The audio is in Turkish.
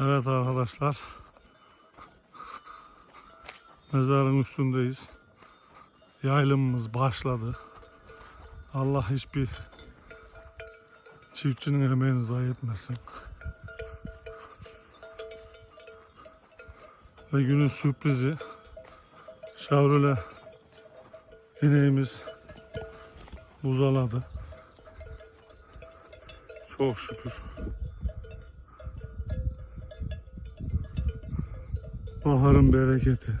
Evet arkadaşlar. Mezarın üstündeyiz. Yaylımımız başladı. Allah hiçbir çiftçinin emeğini zayi etmesin. Ve günün sürprizi Chevrolet ineğimiz buzaladı. Çok şükür. Baharın bereketi.